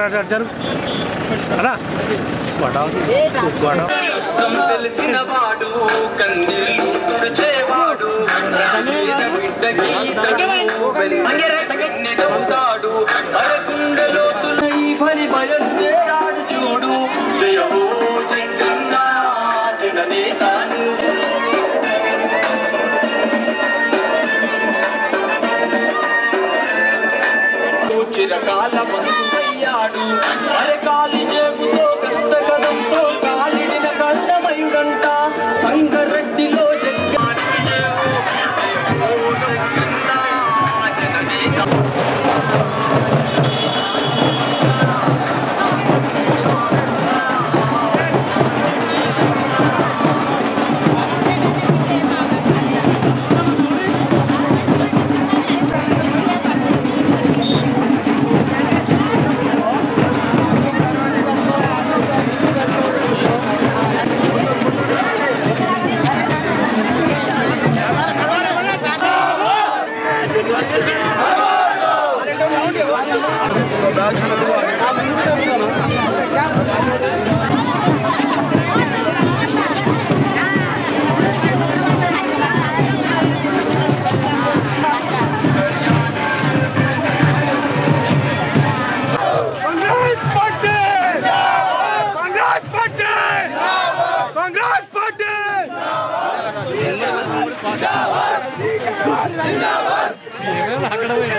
జరుగు అన్నా స్క్వాడ్ తెలిసిన వాడు కన్నీళ్ళు తుడిచేవాడు నిదవుతాడు అరగుండెలో తులై బయలుదేరాడు చూడు చిరకాల బంధువయ్యాడు అరకాలి జేబుతో కష్టకదంతో కాలిడిన కరుణమయుడంట సంగరెడ్డిలో దేవుళ్ళ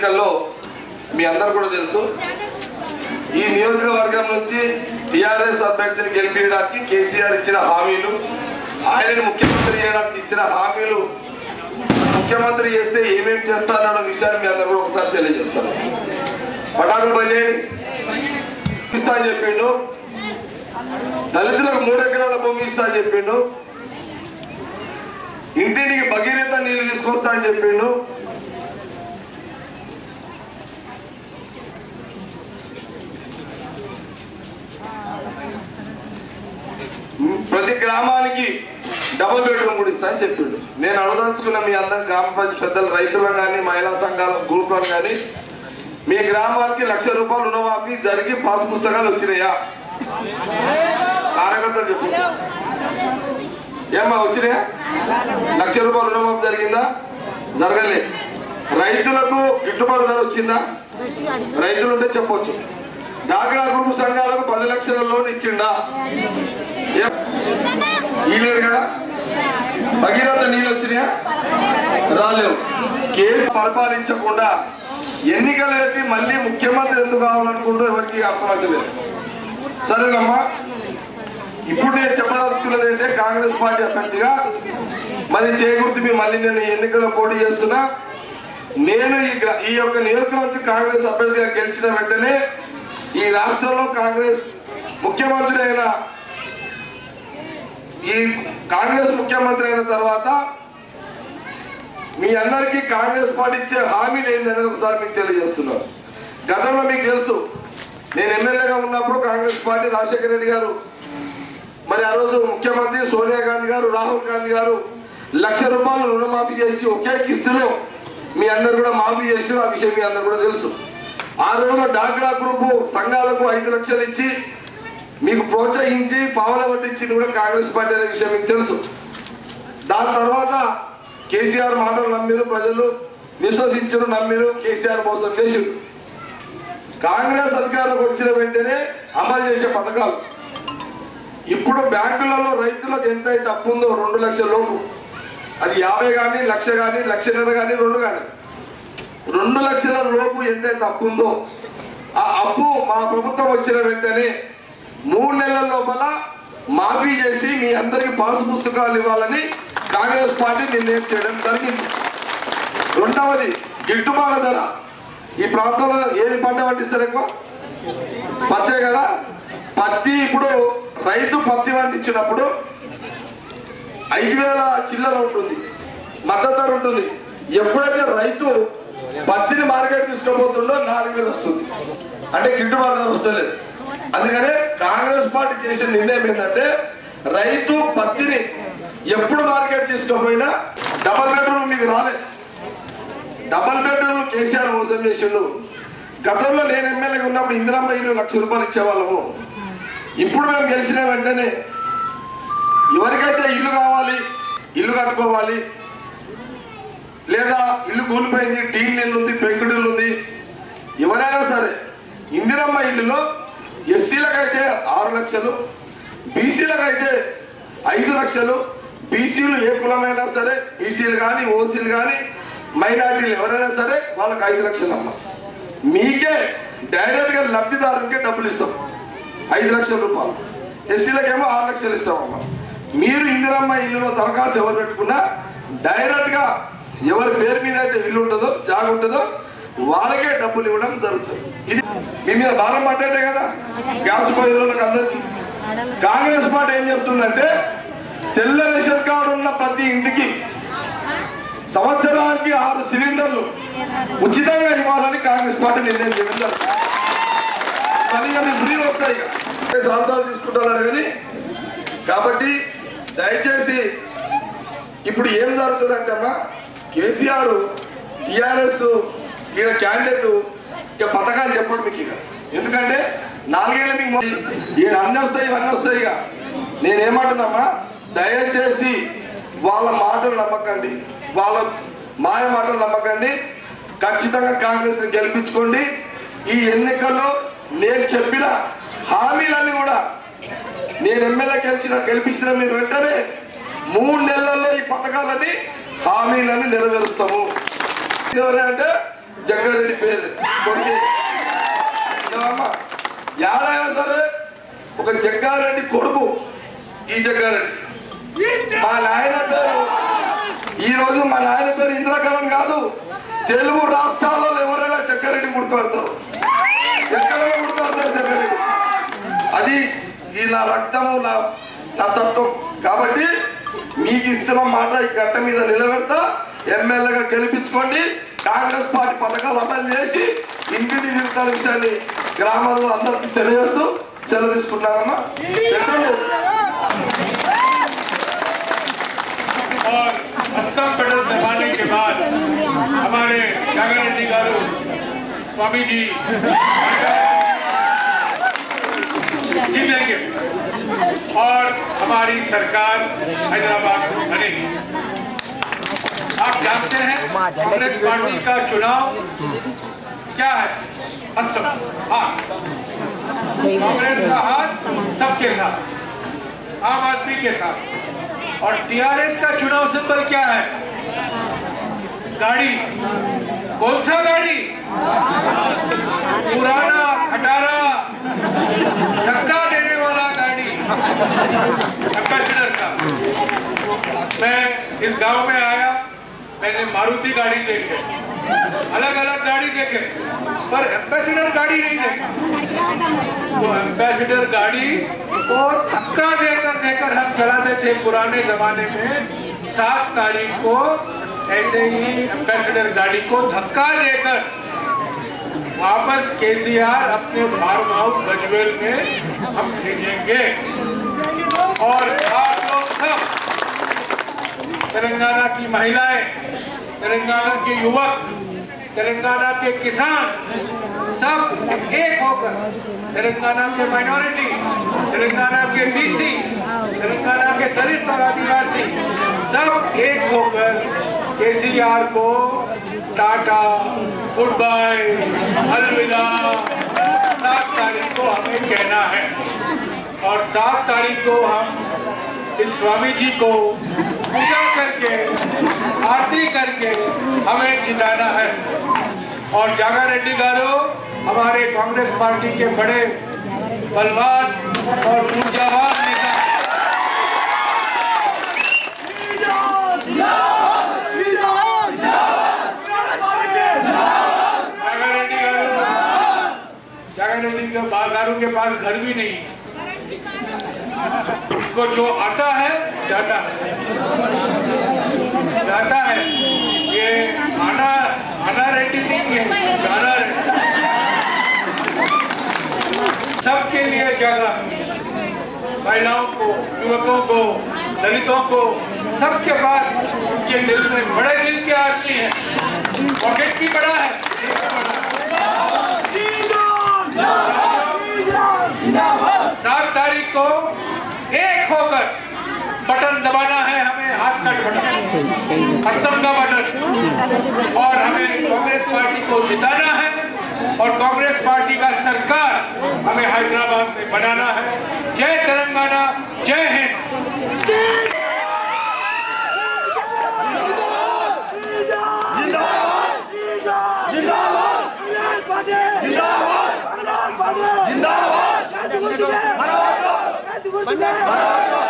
ఎన్నికల్లో మీ అందరు కూడా తెలుసు. ఈ నియోజకవర్గం నుంచి టిఆర్ఎస్ అభ్యర్థిని గెలిపించడానికి కేసీఆర్ ఇచ్చిన హామీలు ఆయనని ముఖ్యమంత్రి చేయడానికి ఇచ్చిన హామీలు ముఖ్యమంత్రి చేస్తే ఏమేమి చేస్తారన్న విషయాన్ని మీ అందరు కూడా ఒకసారి తెలియజేస్తాను. పటాకులు పనిచేయండి ఇస్తా అని చెప్పిండు. దళితులకు మూడు ఎకరాల భూమి ఇస్తా అని చెప్పిండు. ఇంటింటికి భగీరథ నీళ్ళు తీసుకొస్తా అని చెప్పిండు. ప్రతి గ్రామానికి డబుల్ బెడ్రూమ్ కూడా ఇస్తా అని చెప్పిండు. నేను అడగదలుచుకున్న మీ అందరి గ్రామ పంచాయతీ పెద్దలు రైతులను కానీ మహిళా సంఘాల గ్రూపులను కానీ మీ గ్రామానికి లక్ష రూపాయలు రుణమాఫీ జరిగి పాస్ పుస్తకాలు వచ్చినాయా? కార్యకర్తలు చెప్పు. ఏమ్మా వచ్చినాయా? లక్ష రూపాయలు రుణమాఫీ జరిగిందా? జరగలే. రైతులకు గిట్టుబాటు ధర వచ్చిందా? రైతులు ఉంటే చెప్పొచ్చు. డాక్రా గ్రూప్ సంఘాలకు పది లక్షల లోన్ ఇచ్చిండా? ఏ- కదా భగీరథ నీళ్ళు వచ్చినాయా రాలేవు కేసు పరిపాలించకుండా ఎన్నికలు పెట్టి మళ్ళీ ముఖ్యమంత్రి ఎందుకు కావాలనుకుంటూ ఎవరికి అర్థమవుతలేదు. సరేనమ్మా. ఇప్పుడు నేను చెప్పదలుచుకున్నది ఏంటంటే కాంగ్రెస్ పార్టీ అభ్యర్థిగా మరి చేకూర్తి మీ మళ్ళీ నేను ఎన్నికల్లో పోటీ చేస్తున్నా. నేను ఈ ఈ యొక్క నియోజకవర్గ కాంగ్రెస్ అభ్యర్థిగా గెలిచిన వెంటనే ఈ రాష్ట్రంలో కాంగ్రెస్ ముఖ్యమంత్రి అయిన ఈ కాంగ్రెస్ ముఖ్యమంత్రి అయిన తర్వాత మీ అందరికీ కాంగ్రెస్ పార్టీ ఇచ్చే హామీ ఏంటనేది ఒకసారి మీకు తెలియజేస్తున్నాను. గతంలో మీకు తెలుసు నేను ఎమ్మెల్యేగా ఉన్నప్పుడు కాంగ్రెస్ పార్టీ రాజశేఖర రెడ్డి గారు మరి ఆ రోజు ముఖ్యమంత్రి సోనియా గాంధీ గారు రాహుల్ గాంధీ గారు లక్ష రూపాయలు రుణమాఫీ చేసి ఒకే కిస్తులో మీ అందరు కూడా మాఫీ చేసిన ఆ విషయం మీ అందరు కూడా తెలుసు. ఆ రోజు డాక్రా గ్రూపు సంఘాలకు ఐదు లక్షలు ఇచ్చి మీకు ప్రోత్సహించి పావుల పట్టించింది కూడా కాంగ్రెస్ పార్టీ అనే విషయం మీకు తెలుసు. దాని తర్వాత కేసీఆర్ మాటలు నమ్మిరు ప్రజలు విశ్వసించరు నమ్మిరు కేసీఆర్ మోసం చేసిరు కాంగ్రెస్ అధికారులకు వచ్చిన వెంటనే అమలు చేసే పథకాలు. ఇప్పుడు బ్యాంకులలో రైతులకు ఎంత అయితే అప్పు ఉందో రెండు లక్షల లోపు. అది యాభై కానీ లక్ష కానీ లక్షన్నర కానీ రెండు కానీ. రెండు లక్షల లోపు ఎంతైతే అప్పు ఉందో ఆ అప్పు మా ప్రభుత్వం వచ్చిన వెంటనే మూడు నెలల లోపల మాఫీ చేసి మీ అందరికి పాస్ పుస్తకాలు ఇవ్వాలని కాంగ్రెస్ పార్టీ నిర్ణయం చేయడం జరిగింది. రెండవది గిట్టుబాటు ధర. ఈ ప్రాంతంలో ఏది పంట పండిస్తారు ఎక్కువ? పత్తే కదా? పత్తి ఇప్పుడు రైతు పత్తి పండించినప్పుడు ఐదు వేల చిల్లర ఉంటుంది మద్దతు ధర ఉంటుంది. ఎప్పుడైతే రైతు పత్తిని మార్కెట్ తీసుకుపోతుండో నాలుగు వేలు వస్తుంది. అంటే గిట్టుబాటు ధర వస్తలేదు. అందుకనే కాంగ్రెస్ పార్టీ చేసిన నిర్ణయం ఏంటంటే రైతు పత్తిని ఎప్పుడు మార్కెట్ తీసుకోపోయినా డబల్ బెడ్రూమ్ మీకు రాలేదు డబల్ బెడ్రూమ్ కేసీఆర్ మోసం చేసిండు. గతంలో నేను ఎమ్మెల్యేగా ఉన్నప్పుడు ఇందిరమ్మ ఇల్లు లక్ష రూపాయలు ఇచ్చేవాళ్ళము. ఇప్పుడు మేము గెలిచిన వెంటనే ఎవరికైతే ఇల్లు కావాలి ఇల్లు కట్టుకోవాలి లేదా ఇల్లు కూలిపోయింది టీన్ ఇల్లు ఉంది పెంకుడు ఇల్లు ఉంది ఎవరైనా సరే ఇందిరమ్మ ఇల్లులో ఎస్సీలకైతే ఆరు లక్షలు బీసీలకైతే ఐదు లక్షలు. బీసీలు ఏ కులమైనా సరే బీసీలు కానీ ఓసీలు కానీ మైనార్టీలు ఎవరైనా సరే వాళ్ళకి ఐదు లక్షలు అమ్మ. మీకే డైరెక్ట్గా లబ్ధిదారునికే డబ్బులు ఇస్తాం. ఐదు లక్షల రూపాయలు. ఎస్సీలకేమో ఆరు లక్షలు ఇస్తామమ్మా. మీరు ఇందిరమ్మ ఇల్లులో దరఖాస్తు ఎవరు పెట్టుకున్నా డైరెక్ట్గా ఎవరి పేరు మీద అయితే ఇల్లు ఉంటుందో జాగ ఉంటుందో వాళ్ళకే డబ్బులు ఇవ్వడం జరుగుతుంది. ఇది మీ మీద భారం పడ్డట్టే కదా? గ్యాస్ పోయిన అందరికీ. కాంగ్రెస్ పార్టీ ఏం చెప్తుందంటే తెల్ల రేషన్ కార్డు ఉన్న ప్రతి ఇంటికి సంవత్సరానికి ఆరు సిలిండర్లు ఉచితంగా ఇవ్వాలని కాంగ్రెస్ పార్టీ నిర్ణయం చేశారు ఫ్రీ వస్తాయి సాధాలు సంతాలు కానీ కాబట్టి దయచేసి ఇప్పుడు ఏం జరుగుతుందంటే అమ్మా కేసీఆర్ టిఆర్ఎస్ ఈయన క్యాండిడేట్లు ఇక పథకాలు చెప్పడం మీకు ఇక. ఎందుకంటే నాలుగేళ్ళు మీకు ఈడ ఈయన అన్నీ వస్తాయి ఇవన్నీ వస్తాయి ఇక. నేనేమంటున్నామా దయచేసి వాళ్ళ మాటలు నమ్మకండి. వాళ్ళ మాయ మాటలు నమ్మకండి. ఖచ్చితంగా కాంగ్రెస్ గెలిపించుకోండి. ఈ ఎన్నికల్లో నేను చెప్పిన హామీలన్నీ కూడా నేను ఎమ్మెల్యే గెలిచిన గెలిపించిన మీరు వెంటనే మూడు నెలల్లో ఈ పథకాలని హామీలని నెరవేరుస్తాము. ఎవరే అంటే జగ్గారెడ్డి పేరు. కొడుకు ఏమమ్మా? సరే ఒక జగ్గారెడ్డి కొడుకు. ఈ జగ్గారెడ్డి. మా నాయన పేరు. ఈ రోజు మా నాయన పేరు ఇంద్రకరణ్ కాదు. తెలుగు రాష్ట్రాల్లో ఎవరైనా జగ్గారెడ్డి గుర్తుపడతారు ఎక్కడ గుర్తుపడతారు జగ్గారెడ్డి. అది ఈ నా రక్తము నా నా తత్వం కాబట్టి మీకు ఇస్తున్న మాట ఈ గట్ట మీద నిలబెడతా. ఎమ్మెల్యేగా గెలిపించుకోండి. కాంగ్రెస్ పార్టీ పథకాలు అమలు చేసి ఇంటిని తిరుగుతాన విషయాన్ని గ్రామాల్లో అందరికీ తెలియజేస్తూ సెలవు తీసుకున్నానమ్మా పెద్దలు और अस्तम पेडल दबाने के बाद हमारे जागर रेड्डी गारू स्वामी जी जीतेंगे और हमारी सरकार हैदराबाद में बनेगी आप जानते हैं, कांग्रेस पार्टी का चुनाव क्या है? अस्तम हाथ कांग्रेस का हाथ सबके साथ, आम आदमी के साथ। और टीआरएस का चुनाव सिंबल क्या है? गाड़ी। कौन सा गाड़ी? पुराना, खटारा, धक्का देने वाला गाड़ी। सिलर का। मैं इस गाँव में आया मैंने मारुति गाड़ी देखी। अलग अलग गाड़ी देखे, पर एम्बेसडर गाड़ी नहीं देंगे तो एम्बेसडर गाड़ी को धक्का देकर देकर हम चलाते थे पुराने जमाने में। सात तारीख को ऐसे ही एम्बेसडर गाड़ी को धक्का देकर वापस केसीआर अपने फार्म हाउस गजवेल में हम भेजेंगे। और आप लोग सब तेलंगाना की महिलाएँ, तेलंगाना के युवक, तेलंगाना के किसान, सब एक होकर तेलंगाना के माइनॉरिटी तेलंगाना के बीसी तेलंगाना के दलित और आदिवासी, सब एक होकर केसीआर को टाटा गुड बाय अलविदा। सात तारीख को हमें कहना है और सात तारीख को हम इस स्वामी जी को पूजा करके, आरती करके हमें जिताना है। और जागा रेड्डी गारो, हमारे कांग्रेस पार्टी के बड़े बलवान और ऊर्जावान नेता। जागा रेड्डी गारो के पास घर भी नहीं। है उसको जो आता है जाता है। जाता है। ये आना आना रेड्डी नहीं है जाना सबके लिए जागा महिलाओं को, युवकों को, दलितों को, सबके पास उनके दिल में बड़े दिल के आदमी है। पॉकेट भी बड़ा है। सात तारीख को बटन दबाना है हमें हाथ का बटन हस्तम का बटन और हमें कांग्रेस पार्टी को जिताना है और कांग्रेस पार्टी का सरकार हमें हैदराबाद में बनाना है जय तेलंगाना जय हिंद जिंदाबाद